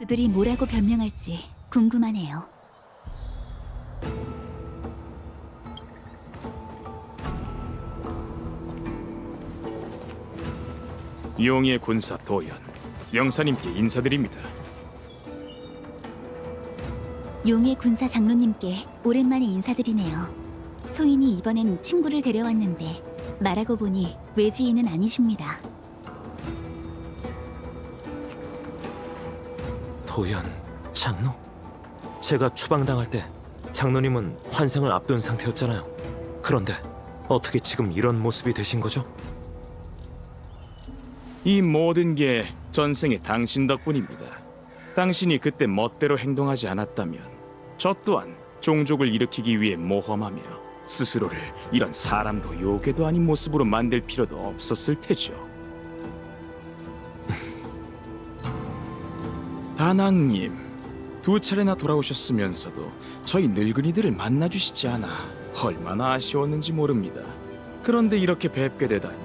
그들이 뭐라고 변명할지 궁금하네요. 용의 군사 도연 영사님께 인사드립니다. 용의 군사 장로님께 오랜만에 인사드리네요. 소인이 이번엔 친구를 데려왔는데 말하고 보니 외지인은 아니십니다. 도연 장로? 제가 추방당할 때 장로님은 환생을 앞둔 상태였잖아요. 그런데 어떻게 지금 이런 모습이 되신 거죠? 이 모든 게 전생의 당신 덕분입니다. 당신이 그때 멋대로 행동하지 않았다면 저 또한 종족을 일으키기 위해 모험하며 스스로를 이런 사람도 요괴도 아닌 모습으로 만들 필요도 없었을 테죠. 다낭님, 두 차례나 돌아오셨으면서도 저희 늙은이들을 만나주시지 않아 얼마나 아쉬웠는지 모릅니다. 그런데 이렇게 뵙게 되다니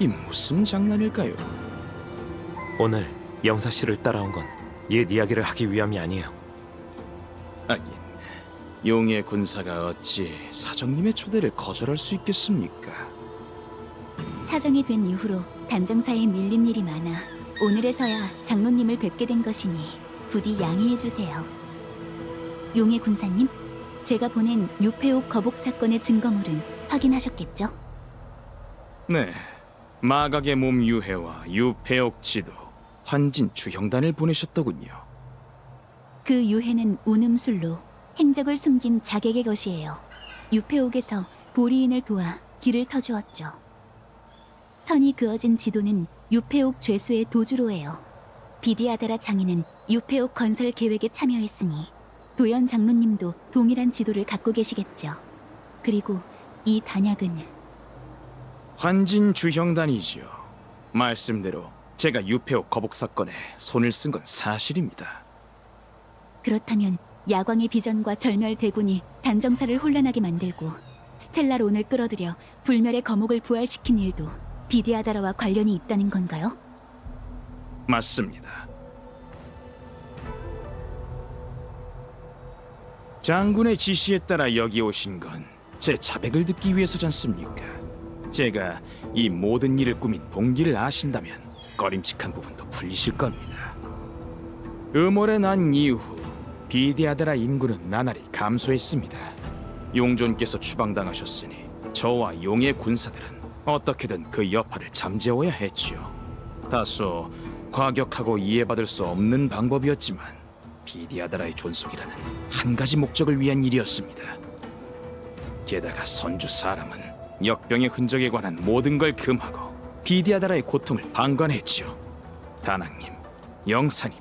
이 무슨 장난일까요? 오늘 영사 씨를 따라온 건 옛 이야기를 하기 위함이 아니에요. 하긴 용의 군사가 어찌 사정님의 초대를 거절할 수 있겠습니까? 사정이 된 이후로 단정사에 밀린 일이 많아 오늘에서야 장로님을 뵙게 된 것이니 부디 양해해 주세요. 용의 군사님, 제가 보낸 유폐옥 거복 사건의 증거물은 확인하셨겠죠? 네, 마각의 몸 유해와 유폐옥 지도, 환진 주형단을 보내셨더군요. 그 유해는 운음술로 행적을 숨긴 자객의 것이에요. 유폐옥에서 보리인을 도와 길을 터주었죠. 선이 그어진 지도는 유폐옥 죄수의 도주로예요. 비디아다라 장인은 유폐옥 건설 계획에 참여했으니 도연 장로님도 동일한 지도를 갖고 계시겠죠. 그리고 이 단약은 환진 주형단이지요. 말씀대로 제가 유폐옥 거복 사건에 손을 쓴 건 사실입니다. 그렇다면 야광의 비전과 절멸 대군이 단정사를 혼란하게 만들고 스텔라론을 끌어들여 불멸의 거목을 부활시킨 일도 비디아다라와 관련이 있다는 건가요? 맞습니다. 장군의 지시에 따라 여기 오신 건 제 자백을 듣기 위해서지 않습니까? 제가 이 모든 일을 꾸민 동기를 아신다면 꺼림칙한 부분도 풀리실 겁니다. 음월에 난 이후 비디아드라 인구는 나날이 감소했습니다. 용존께서 추방당하셨으니 저와 용의 군사들은 어떻게든 그 여파를 잠재워야 했지요. 다소 과격하고 이해받을 수 없는 방법이었지만 비디아다라의 존속이라는 한 가지 목적을 위한 일이었습니다. 게다가 선주 사람은 역병의 흔적에 관한 모든 걸 금하고 비디아다라의 고통을 방관했지요. 다낭님, 영사님,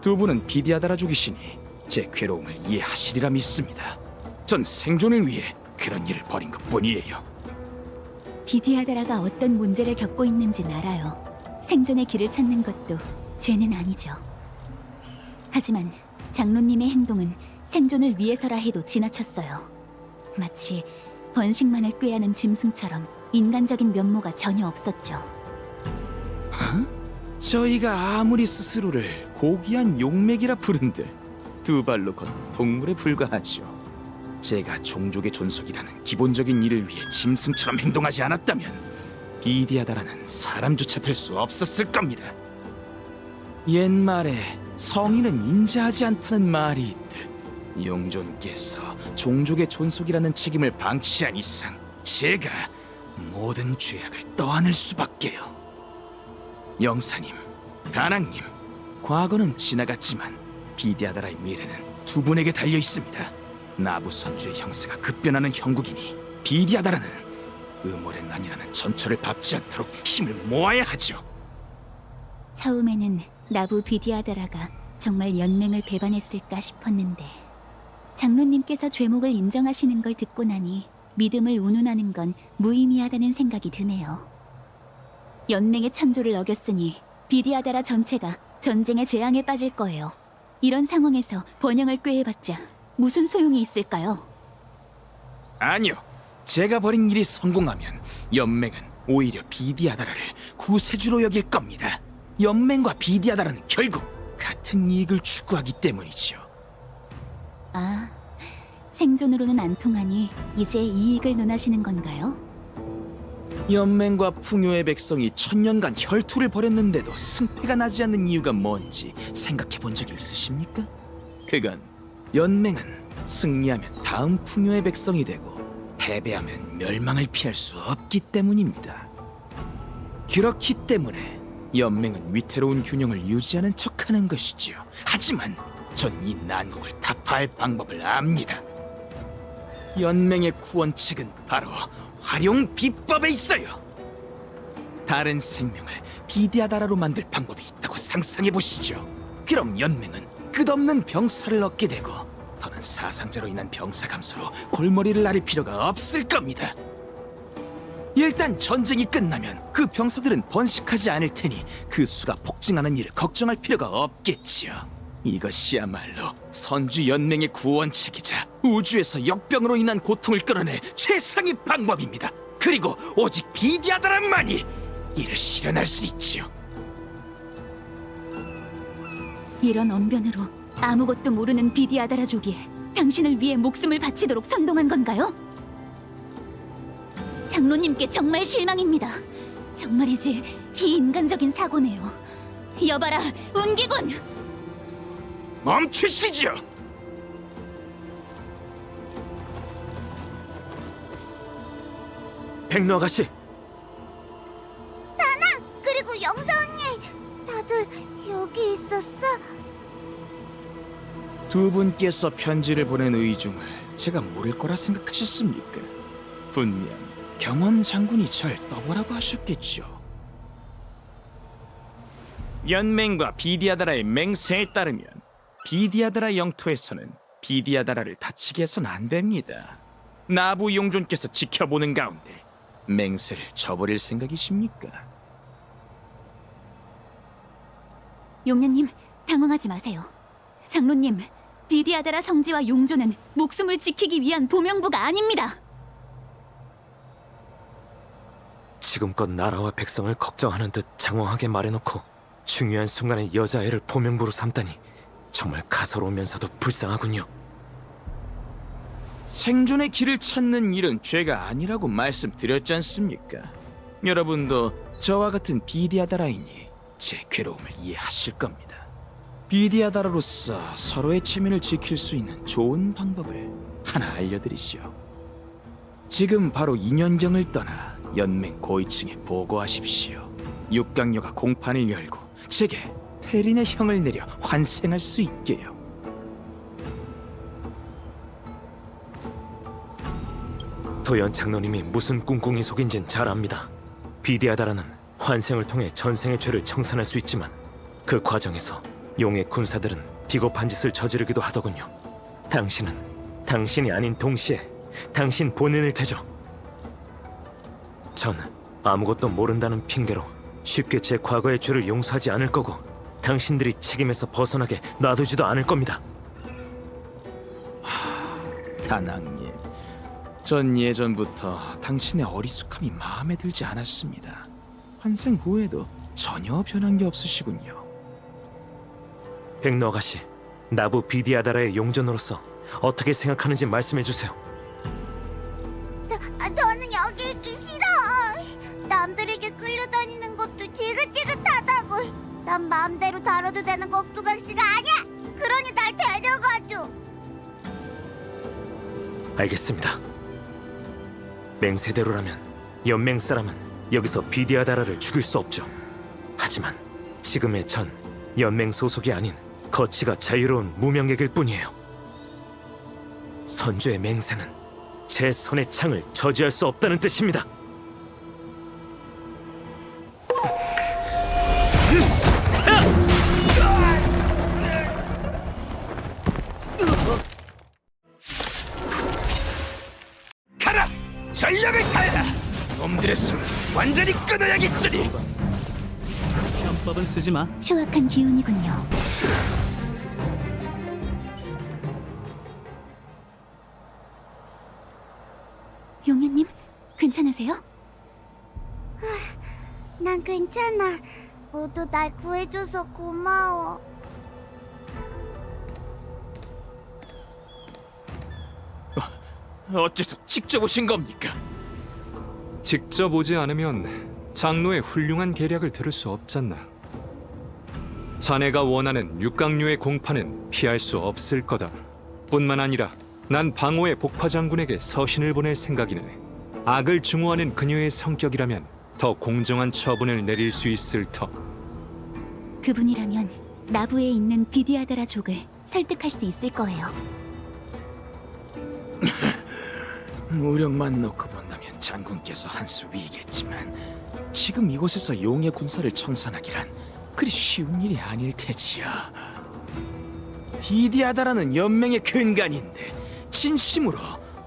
두 분은 비디아다라족이시니 제 괴로움을 이해하시리라 믿습니다. 전 생존을 위해 그런 일을 벌인 것뿐이에요. 비디아다라가 어떤 문제를 겪고 있는진 알아요. 생존의 길을 찾는 것도 죄는 아니죠. 하지만 장로님의 행동은 생존을 위해서라 해도 지나쳤어요. 마치 번식만을 꾀하는 짐승처럼 인간적인 면모가 전혀 없었죠. 저희가 아무리 스스로를 고귀한 용맥이라 부른들 두 발로 걷는 동물에 불과하죠. 제가 종족의 존속이라는 기본적인 일을 위해 짐승처럼 행동하지 않았다면 비디아다라는 사람조차 될 수 없었을 겁니다. 옛말에 성인은 인자하지 않다는 말이 있듯 용존께서 종족의 존속이라는 책임을 방치한 이상 제가 모든 죄악을 떠안을 수밖에요. 영사님, 다낭님, 과거는 지나갔지만 비디아다라의 미래는 두 분에게 달려 있습니다. 나부 선주의 형세가 급변하는 형국이니 비디아다라는 음월의 난이라는 전철을 밟지 않도록 힘을 모아야 하죠. 처음에는 나부 비디아다라가 정말 연맹을 배반했을까 싶었는데 장로님께서 죄목을 인정하시는 걸 듣고 나니 믿음을 운운하는 건 무의미하다는 생각이 드네요. 연맹의 천조를 어겼으니 비디아다라 전체가 전쟁의 재앙에 빠질 거예요. 이런 상황에서 번영을 꾀해봤자 무슨 소용이 있을까요? 아니요. 제가 벌인 일이 성공하면 연맹은 오히려 비디아다라를 구세주로 여길 겁니다. 연맹과 비디아다라는 결국 같은 이익을 추구하기 때문이죠. 아, 생존으로는 안 통하니 이제 이익을 논하시는 건가요? 연맹과 풍요의 백성이 천년간 혈투를 벌였는데도 승패가 나지 않는 이유가 뭔지 생각해 본 적이 있으십니까? 그건 연맹은 승리하면 다음 풍요의 백성이 되고 패배하면 멸망을 피할 수 없기 때문입니다. 그렇기 때문에 연맹은 위태로운 균형을 유지하는 척하는 것이지요. 하지만 전 이 난국을 타파할 방법을 압니다. 연맹의 구원책은 바로 활용 비법에 있어요. 다른 생명을 비디아다라로 만들 방법이 있다고 상상해 보시죠. 그럼 연맹은 끝없는 병사를 얻게 되고 더는 사상자로 인한 병사 감소로 골머리를 앓을 필요가 없을 겁니다. 일단 전쟁이 끝나면 그 병사들은 번식하지 않을 테니 그 수가 폭증하는 일을 걱정할 필요가 없겠지요. 이것이야말로 선주 연맹의 구원책이자 우주에서 역병으로 인한 고통을 끌어낼 최상의 방법입니다. 그리고 오직 비디아다란만이 이를 실현할 수 있지요. 이런 언변으로 아무것도 모르는 비디아다라족이 당신을 위해 목숨을 바치도록 선동한 건가요? 장로님께 정말 실망입니다. 정말이지 비인간적인 사고네요. 여봐라, 운기군! 멈추시죠. 백로 아가씨, 두 분께서 편지를 보낸 의중을 제가 모를 거라 생각하셨습니까? 분명 경원 장군이 절 떠보라고 하셨겠죠. 연맹과 비디아다라의 맹세에 따르면 비디아다라 영토에서는 비디아다라를 다치게 해서는 안 됩니다. 나부 용존께서 지켜보는 가운데 맹세를 저버릴 생각이십니까? 용녀님, 당황하지 마세요. 장로님, 비디아다라 성지와 용조는 목숨을 지키기 위한 보명부가 아닙니다. 지금껏 나라와 백성을 걱정하는 듯 장황하게 말해놓고 중요한 순간에 여자애를 보명부로 삼다니 정말 가소로우면서도 불쌍하군요. 생존의 길을 찾는 일은 죄가 아니라고 말씀드렸지 않습니까? 여러분도 저와 같은 비디아다라이니 제 괴로움을 이해하실 겁니다. 비디아다라로서 서로의 체면을 지킬 수 있는 좋은 방법을 하나 알려드리죠. 지금 바로 인연경을 떠나 연맹 고위층에 보고하십시오. 육강녀가 공판을 열고 제게 테린의 형을 내려 환생할 수 있게요. 도연 장로님이 무슨 꿍꿍이 속인진 잘 압니다. 비디아다라는 환생을 통해 전생의 죄를 청산할 수 있지만 그 과정에서 용의 군사들은 비겁한 짓을 저지르기도 하더군요. 당신은 당신이 아닌 동시에 당신 본인을 되죠. 전 아무것도 모른다는 핑계로 쉽게 제 과거의 죄를 용서하지 않을 거고 당신들이 책임에서 벗어나게 놔두지도 않을 겁니다. 단왕님, 전 예전부터 당신의 어리숙함이 마음에 들지 않았습니다. 환생 후에도 전혀 변한 게 없으시군요. 백로 아가씨, 나부 비디아다라의 용전으로서 어떻게 생각하는지 말씀해 주세요. 아, 저는 여기 있기 싫어. 남들에게 끌려다니는 것도 지긋지긋하다고. 난 마음대로 다뤄도 되는 꼭두각시가 아니야. 그러니 날 데려가줘. 알겠습니다. 맹세대로라면 연맹 사람은 여기서 비디아다라를 죽일 수 없죠. 하지만 지금의 전 연맹 소속이 아닌 거치가 자유로운 무명객일 뿐이에요. 선주의 맹세는 제 손의 창을 저지할 수 없다는 뜻입니다. 가라! 전력을 다해라! 놈들의 숨을 완전히 끊어야겠으니! 편법은 쓰지 마. 추악한 기운이군요. 용현님, 괜찮으세요? 아, 난 괜찮아. 모두 날 구해줘서 고마워. 어, 어째서 직접 오신 겁니까? 직접 오지 않으면 장로의 훌륭한 계략을 들을 수 없잖나. 자네가 원하는 육각류의 공파는 피할 수 없을 거다. 뿐만 아니라 난 방호의 복파 장군에게 서신을 보낼 생각이네. 악을 증오하는 그녀의 성격이라면 더 공정한 처분을 내릴 수 있을 터. 그분이라면 나부에 있는 비디아드라 족을 설득할 수 있을 거예요. 무력만 놓고 본다면 장군께서 한 수 위겠지만 지금 이곳에서 용의 군사를 청산하기란 그리 쉬운 일이 아닐 테지요. 비디아다라는 연맹의 근간인데 진심으로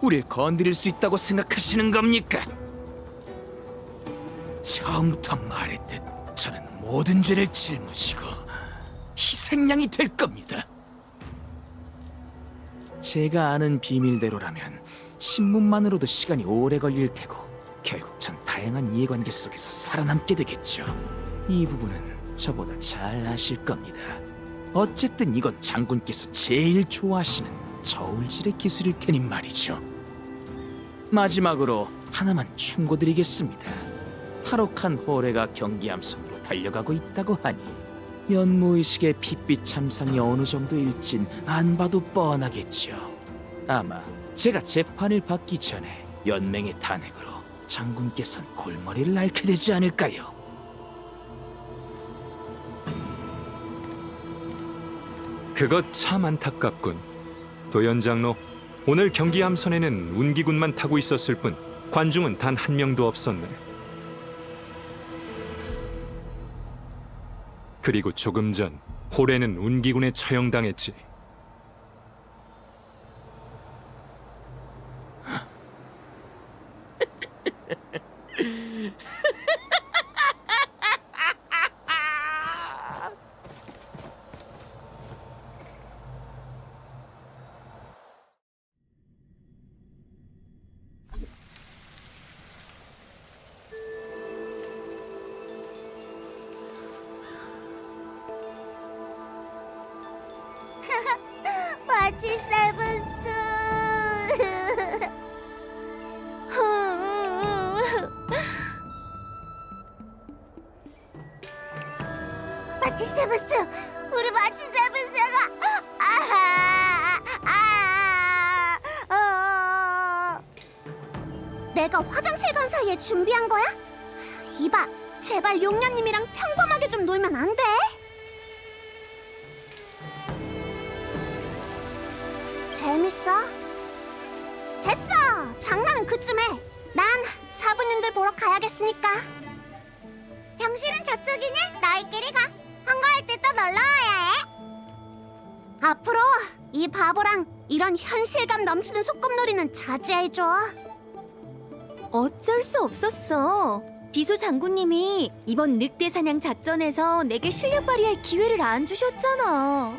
우릴 건드릴 수 있다고 생각하시는 겁니까? 처음부터 말했듯 저는 모든 죄를 짊어지고 희생양이 될 겁니다. 제가 아는 비밀대로라면 신문만으로도 시간이 오래 걸릴 테고 결국 전 다양한 이해관계 속에서 살아남게 되겠죠. 이 부분은 저보다 잘 아실 겁니다. 어쨌든 이건 장군께서 제일 좋아하시는 저울질의 기술일 테니 말이죠. 마지막으로 하나만 충고드리겠습니다. 탈옥한 호래가 경기함선으로 달려가고 있다고 하니 연무의식의 핏빛 참상이 어느 정도일진 안 봐도 뻔하겠죠. 아마 제가 재판을 받기 전에 연맹의 탄핵으로 장군께선 골머리를 앓게 되지 않을까요? 그것 참 안타깝군. 도연 장로, 오늘 경기 함선에는 운기군만 타고 있었을 뿐 관중은 단 한 명도 없었네. 그리고 조금 전 호래는 운기군에 처형당했지. 마치 세븐스, 우리 마치 세븐스가 아하 아, 어. 내가 화장실 간 사이에 준비한 거야? 이봐, 제발 용녀님이랑 평범하게 좀 놀면 안 돼? 재밌어? 됐어! 장난은 그쯤에 난 사부님들 보러 가야겠으니까 병실은 저쪽이니 너희끼리 가 한가할 때 또 놀러 와야 해 앞으로 이 바보랑 이런 현실감 넘치는 소꿉놀이는 자제해줘 어쩔 수 없었어. 비소 장군님이 이번 늑대 사냥 작전에서 내게 실력 발휘할 기회를 안 주셨잖아.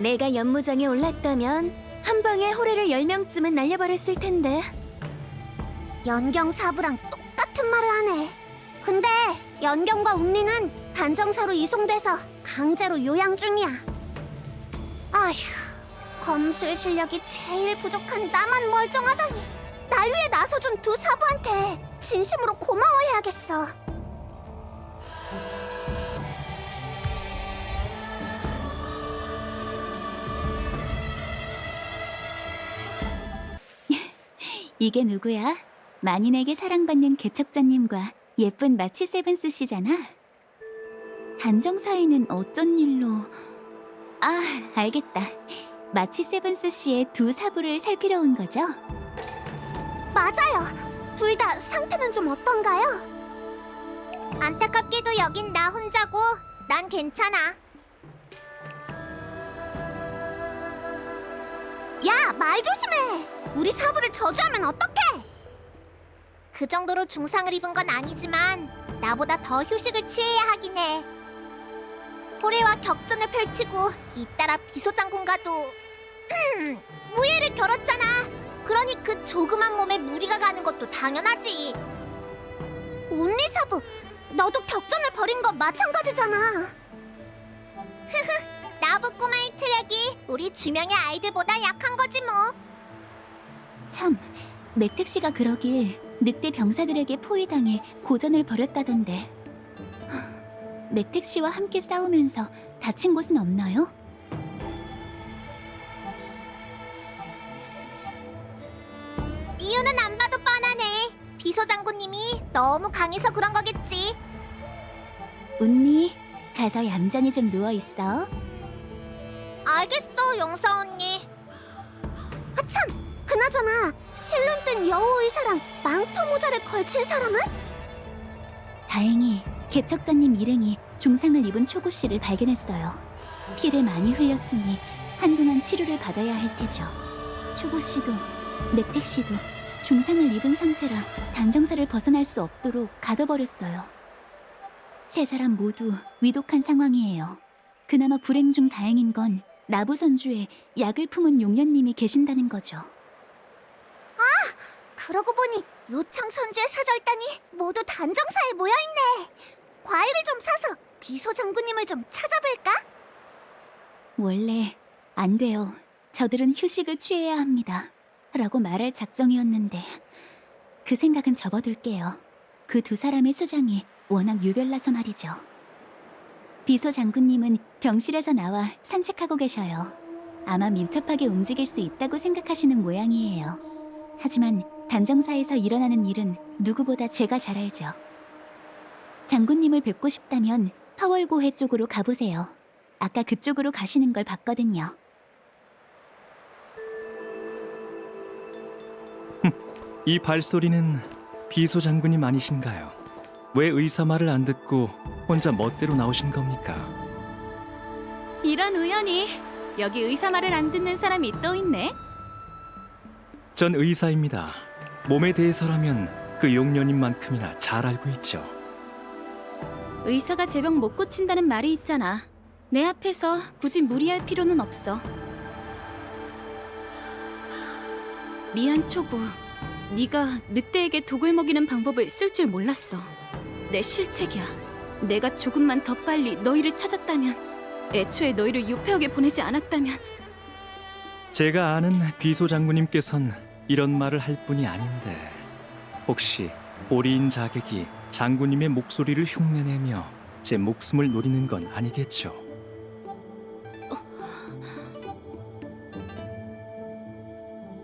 내가 연무장에 올랐다면 한 방에 호래를 열 명쯤은 날려버렸을 텐데. 연경 사부랑 똑같은 말을 하네 근데 연경과 웅리는 단정사로 이송돼서 강제로 요양 중이야 아휴 검술 실력이 제일 부족한 나만 멀쩡하다니 날 위해 나서준 두 사부한테 진심으로 고마워해야겠어 이게 누구야? 만인에게 사랑받는 개척자님과 예쁜 마치 세븐스 씨잖아. 단정 사이는 어쩐 일로? 아, 알겠다. 마치 세븐스 씨의 두 사부를 살피러 온 거죠? 맞아요 둘 다 상태는 좀 어떤가요? 안타깝게도 여긴 나 혼자고 난 괜찮아 야 말 조심해 우리 사부를 저주하면 어떡해 그 정도로 중상을 입은 건 아니지만 나보다 더 휴식을 취해야 하긴 해 호래와 격전을 펼치고 잇따라 비소장군과도 무예를 겨뤘잖아 그러니 그 조그만 몸에 무리가 가는 것도 당연하지. 운리 사부, 너도 격전을 벌인 거 마찬가지잖아. 나부 꼬마의 체력이 우리 주명의 아이들보다 약한 거지 뭐. 참, 맥택 씨가 그러길 늑대 병사들에게 포위당해 고전을 벌였다던데. 하, 맥택 씨와 함께 싸우면서 다친 곳은 없나요? 이유는 안 봐도 뻔하네. 비서 장군님이 너무 강해서 그런 거겠지. 운니, 가서 얌전히 좀 누워 있어. 알겠어, 영사 언니. 아참, 그나저나 실눈 뜬 여우 의사랑 망토 모자를 걸칠 사람은? 다행히 개척자님 일행이 중상을 입은 초구 씨를 발견했어요. 피를 많이 흘렸으니 한동안 치료를 받아야 할 테죠. 초구 씨도 맥택 씨도 중상을 입은 상태라 단정사를 벗어날 수 없도록 가둬버렸어요. 세 사람 모두 위독한 상황이에요. 그나마 불행 중 다행인 건 나부 선주에 약을 품은 용련님이 계신다는 거죠. 그러고 보니 요청 선주의 사절단이 모두 단정사에 모여 있네. 과일을 좀 사서 비서 장군님을 좀 찾아볼까? 원래 안 돼요. 저들은 휴식을 취해야 합니다. 라고 말할 작정이었는데 그 생각은 접어둘게요. 그 두 사람의 수장이 워낙 유별나서 말이죠. 비서 장군님은 병실에서 나와 산책하고 계셔요. 아마 민첩하게 움직일 수 있다고 생각하시는 모양이에요. 하지만 단정사에서 일어나는 일은 누구보다 제가 잘 알죠. 장군님을 뵙고 싶다면 파월고해 쪽으로 가보세요. 아까 그쪽으로 가시는 걸 봤거든요. 이 발소리는 비소 장군님 아니신가요? 왜 의사 말을 안 듣고 혼자 멋대로 나오신 겁니까? 이런 우연이 여기 의사 말을 안 듣는 사람이 또 있네. 전 의사입니다. 몸에 대해서라면 그 용녀님만큼이나 잘 알고 있죠. 의사가 제병 못 고친다는 말이 있잖아. 내 앞에서 굳이 무리할 필요는 없어. 미안 초구. 네가 늑대에게 독을 먹이는 방법을 쓸 줄 몰랐어. 내 실책이야. 내가 조금만 더 빨리 너희를 찾았다면, 애초에 너희를 유폐옥에 보내지 않았다면 제가 아는 비소 장군님께선 이런 말을 할 뿐이 아닌데 혹시 오리인 자객이 장군님의 목소리를 흉내내며 제 목숨을 노리는 건 아니겠죠?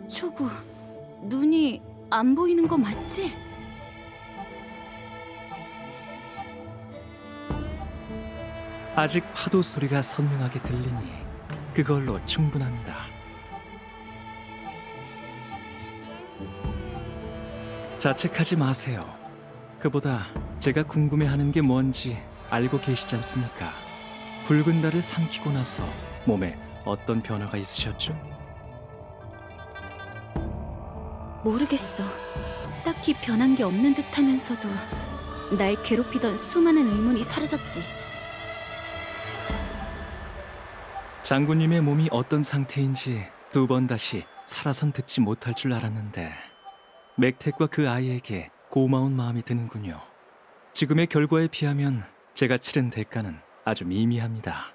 초구, 눈이 안 보이는 거 맞지? 아직 파도 소리가 선명하게 들리니 그걸로 충분합니다. 자책하지 마세요. 그보다 제가 궁금해하는 게 뭔지 알고 계시지 않습니까? 붉은 달을 삼키고 나서 몸에 어떤 변화가 있으셨죠? 모르겠어. 딱히 변한 게 없는 듯 하면서도 날 괴롭히던 수많은 의문이 사라졌지. 장군님의 몸이 어떤 상태인지 두 번 다시 살아선 듣지 못할 줄 알았는데 맥택과 그 아이에게 고마운 마음이 드는군요. 지금의 결과에 비하면 제가 치른 대가는 아주 미미합니다.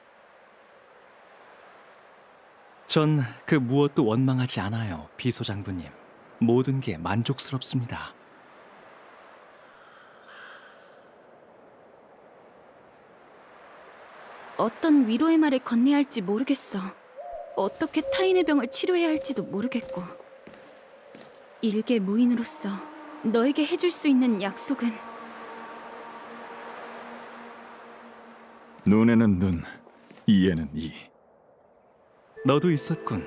전 그 무엇도 원망하지 않아요, 비소 장군님. 모든 게 만족스럽습니다. 어떤 위로의 말을 건네야 할지 모르겠어. 어떻게 타인의 병을 치료해야 할지도 모르겠고. 일개 무인으로서 너에게 해줄 수 있는 약속은 눈에는 눈, 이에는 이. 너도 있었군.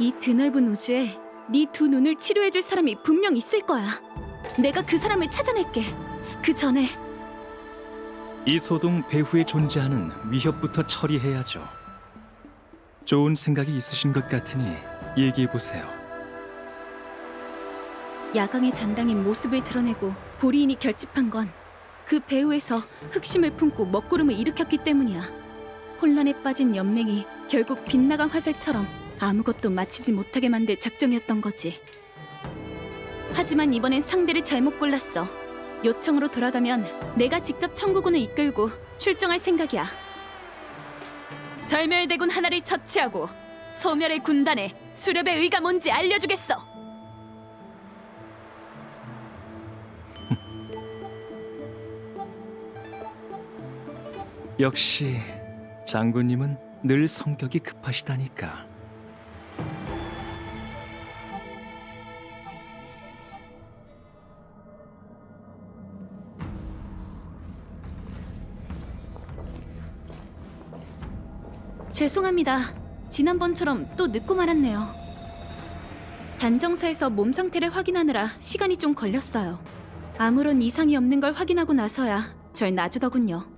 이 드넓은 우주에 네 두 눈을 치료해줄 사람이 분명 있을 거야. 내가 그 사람을 찾아낼게. 그 전에 이 소동 배후에 존재하는 위협부터 처리해야죠. 좋은 생각이 있으신 것 같으니 얘기해 보세요. 야광의 잔당인 모습을 드러내고 보리인이 결집한 건 그 배후에서 흑심을 품고 먹구름을 일으켰기 때문이야. 혼란에 빠진 연맹이 결국 빗나간 화살처럼 아무것도 마치지 못하게 만들 작정이었던 거지. 하지만 이번엔 상대를 잘못 골랐어. 요청으로 돌아가면 내가 직접 청구군을 이끌고 출정할 생각이야. 절멸대군 하나를 처치하고 소멸의 군단에 수렵의 의가 뭔지 알려주겠어. 역시 장군님은 늘 성격이 급하시다니까. 죄송합니다. 지난번처럼 또 늦고 말았네요. 단정사에서 몸 상태를 확인하느라 시간이 좀 걸렸어요. 아무런 이상이 없는 걸 확인하고 나서야 절 놔주더군요.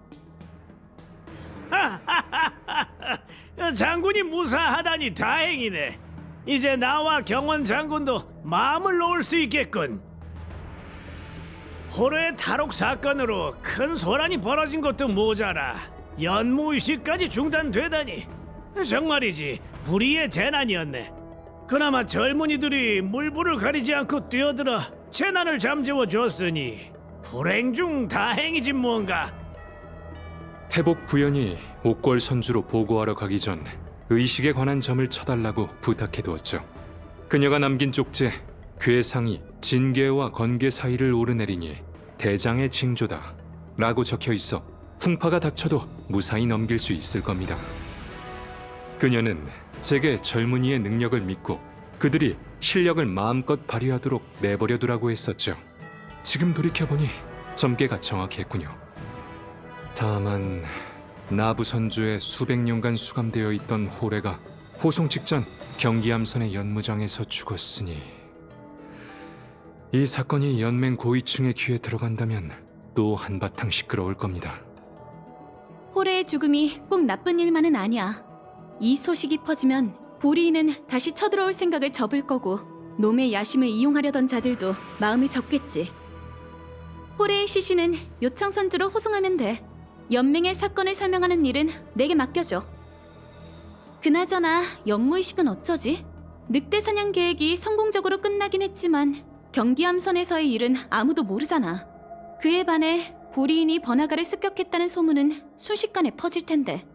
장군이 무사하다니 다행이네. 이제 나와 경원 장군도 마음을 놓을 수 있겠군. 호로의 탈옥 사건으로 큰 소란이 벌어진 것도 모자라 연무의식까지 중단되다니 정말이지 불의의 재난이었네. 그나마 젊은이들이 물불을 가리지 않고 뛰어들어 재난을 잠재워 줬으니 불행 중 다행이지 뭔가. 태복 부연이 옥궐 선주로 보고하러 가기 전 의식에 관한 점을 쳐달라고 부탁해두었죠. 그녀가 남긴 쪽지에 괴상이 진계와 건계 사이를 오르내리니 대장의 징조다 라고 적혀 있어 풍파가 닥쳐도 무사히 넘길 수 있을 겁니다. 그녀는 제게 젊은이의 능력을 믿고 그들이 실력을 마음껏 발휘하도록 내버려 두라고 했었죠. 지금 돌이켜보니 점괘가 정확했군요. 다만 나부 선주의 수백 년간 수감되어 있던 호래가 호송 직전 경기암선의 연무장에서 죽었으니 이 사건이 연맹 고위층의 귀에 들어간다면 또 한바탕 시끄러울 겁니다. 호레의 죽음이 꼭 나쁜 일만은 아니야. 이 소식이 퍼지면 보리인은 다시 쳐들어올 생각을 접을 거고 놈의 야심을 이용하려던 자들도 마음이 접겠지. 호레의 시신은 요청 선주로 호송하면 돼. 연맹의 사건을 설명하는 일은 내게 맡겨줘. 그나저나 연무의식은 어쩌지? 늑대 사냥 계획이 성공적으로 끝나긴 했지만 경기함선에서의 일은 아무도 모르잖아. 그에 반해 보리인이 번화가를 습격했다는 소문은 순식간에 퍼질 텐데.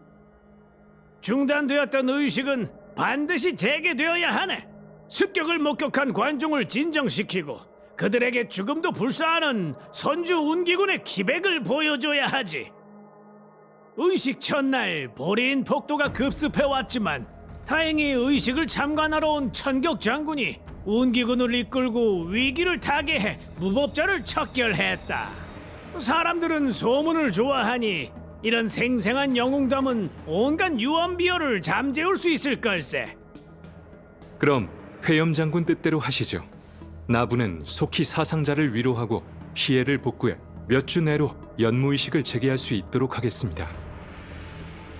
중단되었던 의식은 반드시 재개되어야 하네. 습격을 목격한 관중을 진정시키고 그들에게 죽음도 불사하는 선주 운기군의 기백을 보여줘야 하지. 의식 첫날 보리인 폭도가 급습해 왔지만 다행히 의식을 참관하러 온 천격 장군이 운기군을 이끌고 위기를 타개해 무법자를 척결했다. 사람들은 소문을 좋아하니 이런 생생한 영웅담은 온갖 유언비어를 잠재울 수 있을 걸세. 그럼 회염 장군 뜻대로 하시죠. 나부는 속히 사상자를 위로하고 피해를 복구해 몇 주 내로 연무의식을 재개할 수 있도록 하겠습니다.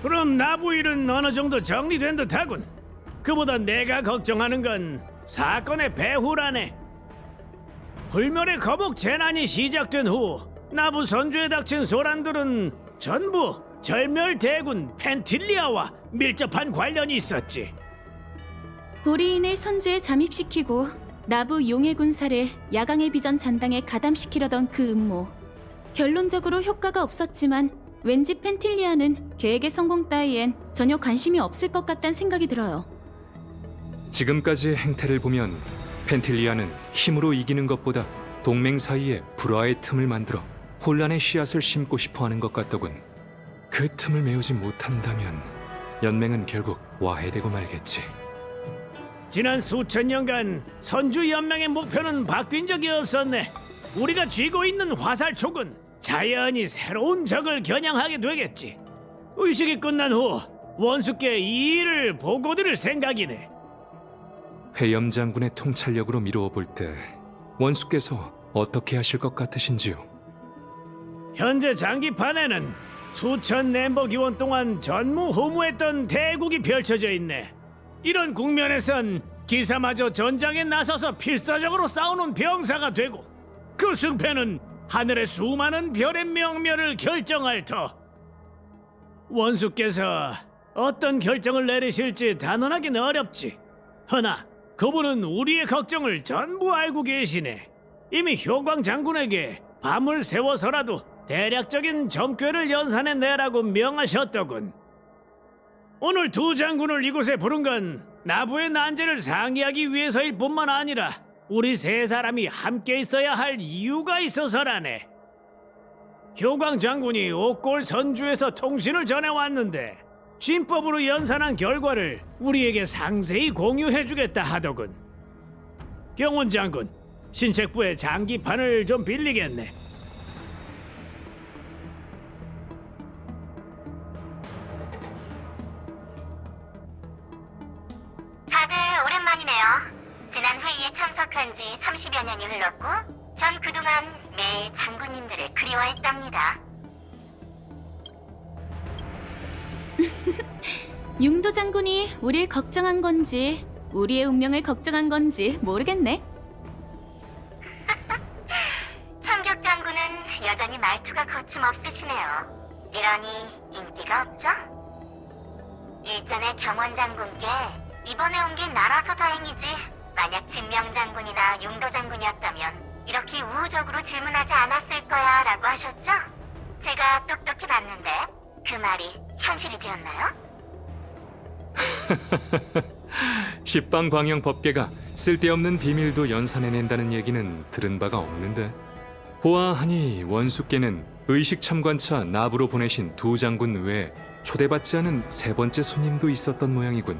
그럼 나부 일은 어느 정도 정리된 듯하군. 그보다 내가 걱정하는 건 사건의 배후라네. 불멸의 거북 재난이 시작된 후 나부 선주에 닥친 소란들은 전부 절멸 대군 펜틸리아와 밀접한 관련이 있었지. 보리인을 선주에 잠입시키고 나부 용의 군사를 야광의 비전 잔당에 가담시키려던 그 음모. 결론적으로 효과가 없었지만 왠지 펜틸리아는 계획의 성공 따위엔 전혀 관심이 없을 것 같다는 생각이 들어요. 지금까지의 행태를 보면 펜틸리아는 힘으로 이기는 것보다 동맹 사이에 불화의 틈을 만들어 혼란의 씨앗을 심고 싶어 하는 것 같더군. 그 틈을 메우지 못한다면 연맹은 결국 와해되고 말겠지. 지난 수천 년간 선주 연맹의 목표는 바뀐 적이 없었네. 우리가 쥐고 있는 화살촉은 자연히 새로운 적을 겨냥하게 되겠지. 의식이 끝난 후 원수께 이 일을 보고드릴 생각이네. 회염 장군의 통찰력으로 미루어 볼 때 원수께서 어떻게 하실 것 같으신지요? 현재 장기판에는 수천 nem버 기원 동안 전무후무했던 대국이 펼쳐져 있네. 이런 국면에선 기사마저 전장에 나서서 필사적으로 싸우는 병사가 되고 그 승패는 하늘의 수많은 별의 명멸을 결정할 터. 원수께서 어떤 결정을 내리실지 단언하긴 어렵지. 허나 그분은 우리의 걱정을 전부 알고 계시네. 이미 효광 장군에게 밤을 새워서라도 대략적인 점괘를 연산해 내라고 명하셨더군. 오늘 두 장군을 이곳에 부른 건 나부의 난제를 상의하기 위해서일 뿐만 아니라 우리 세 사람이 함께 있어야 할 이유가 있어서라네. 효광 장군이 옥골 선주에서 통신을 전해왔는데 진법으로 연산한 결과를 우리에게 상세히 공유해주겠다 하더군. 경원 장군, 신책부의 장기판을 좀 빌리겠네. 30여 년이 흘렀고, 전 그동안 매일 장군님들을 그리워했답니다. 융도 장군이 우릴 걱정한 건지 우리의 운명을 걱정한 건지 모르겠네. 청격 장군은 여전히 말투가 거침없으시네요. 이러니 인기가 없죠? 일전에 경원 장군께 이번에 온 게 나라서 다행이지 만약 진명 장군이나 융도 장군이었다면 이렇게 우호적으로 질문하지 않았을 거야 라고 하셨죠? 제가 똑똑히 봤는데 그 말이 현실이 되었나요? 십방 광영 법계가 쓸데없는 비밀도 연산해낸다는 얘기는 들은 바가 없는데 보아하니 원숙계는 의식 참관차 나부로 보내신 두 장군 외에 초대받지 않은 세 번째 손님도 있었던 모양이군.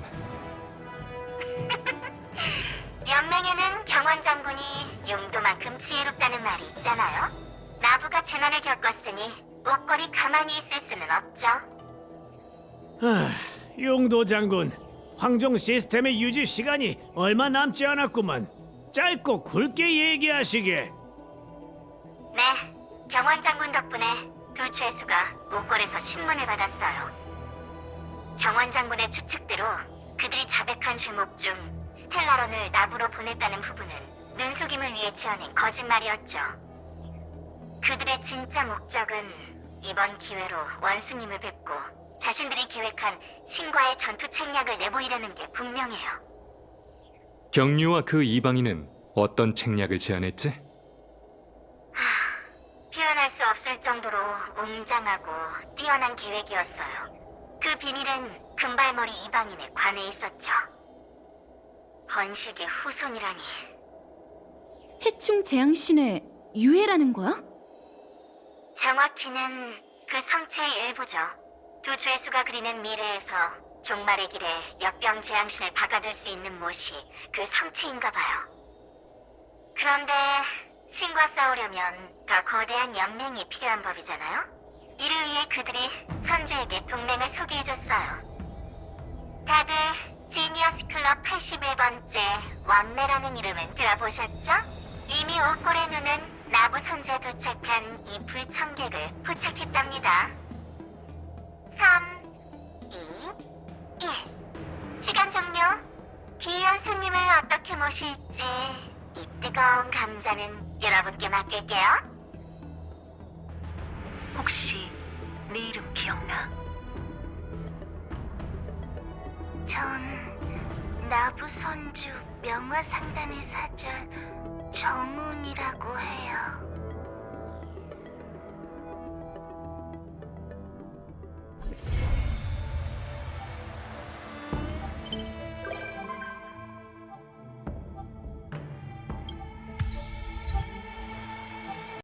재난을 겪었으니 옷걸이 가만히 있을 수는 없죠. 아, 용도 장군, 황종 시스템의 유지 시간이 얼마 남지 않았구만. 짧고 굵게 얘기하시게. 네, 경원 장군 덕분에 두 죄수가 옷걸에서 신문을 받았어요. 경원 장군의 추측대로 그들이 자백한 죄목 중 스텔라론을 나부로 보냈다는 부분은 눈속임을 위해 지어낸 거짓말이었죠. 그들의 진짜 목적은 이번 기회로 원수님을 뵙고 자신들이 계획한 신과의 전투 책략을 내보이려는 게 분명해요. 경류와 그 이방인은 어떤 책략을 제안했지? 표현할 수 없을 정도로 웅장하고 뛰어난 계획이었어요. 그 비밀은 금발머리 이방인에 관해 있었죠. 번식의 후손이라니. 해충 재앙신의 유해라는 거야? 정확히는 그 성체의 일부죠. 두 죄수가 그리는 미래에서 종말의 길에 역병 재앙신을 박아둘 수 있는 못이 그 성체인가 봐요. 그런데 신과 싸우려면 더 거대한 연맹이 필요한 법이잖아요. 이를 위해 그들이 선주에게 동맹을 소개해줬어요. 다들 지니어스 클럽 81번째 완매라는 이름은 들어보셨죠? 이미 옥골의 눈은 나부 선주에 도착한 이 불청객을 포착했답니다. 3, 2, 1. 시간 종료. 귀한 손님을 어떻게 모실지 이 뜨거운 감자는 여러분께 맡길게요. 혹시 내 이름 기억나? 전 나부 선주 명화 상단의 사절 정운이라고 해요.